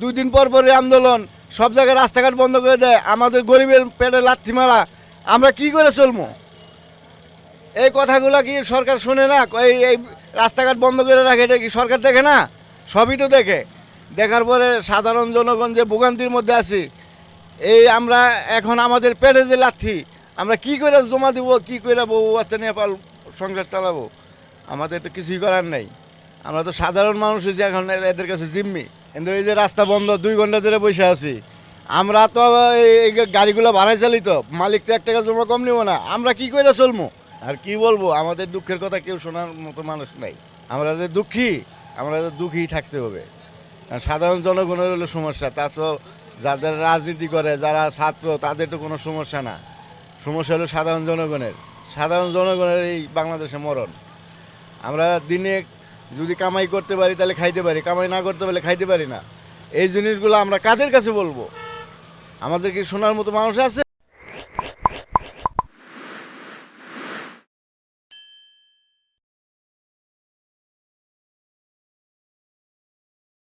দুই দিন পর পরে আন্দোলন, সব জায়গায় রাস্তাঘাট বন্ধ করে দেয়, আমাদের গরিবের পেটে লাথি মারা, আমরা কি করে চলবো এই কথাগুলো কি সরকার শুনে না? এই এই রাস্তাঘাট বন্ধ করে রাখে এটা কি সরকার দেখে না? সবই তো দেখে। দেখার পরে সাধারণ জনগণ যে ভোগান্তির মধ্যে আছি, এই আমরা এখন আমাদের পেটে যে লাথি, আমরা কি করে জমা দিব, কি করে বউ বাচ্চা নিয়ে পাল সংসার চালাবো? আমাদের তো কিছুই করার নেই। আমরা তো সাধারণ মানুষ হয়েছি এখন এদের কাছে জিম্মি। কিন্তু এই যে রাস্তা বন্ধ, দুই ঘণ্টা ধরে বসে আছি। আমরা তো এই গাড়িগুলো ভাড়ায় চালি তো মালিক তো এক টাকা জমা কম নিব না। আমরা কি করে চলবো আর কি বলব, আমাদের দুঃখের কথা কেউ শোনার মতো মানুষ নাই। আমরা যে দুঃখী, আমরা যে দুঃখী থাকতে হবে। সাধারণ জনগণের হলো সমস্যা তাছাড়াও যাদের রাজনীতি করে, যারা ছাত্র, তাদের তো কোনো সমস্যা না। সমস্যা হলো সাধারণ জনগণের। সাধারণ জনগণের এই বাংলাদেশে মরণ। আমরা দিনে যদি কামাই করতে পারি তাহলে খাইতে পারি, কামাই না করতে পারলে খাইতে পারি না। এই জিনিসগুলো আমরা কাদের কাছে বলব? আমাদের কি শোনার মতো মানুষ আছে?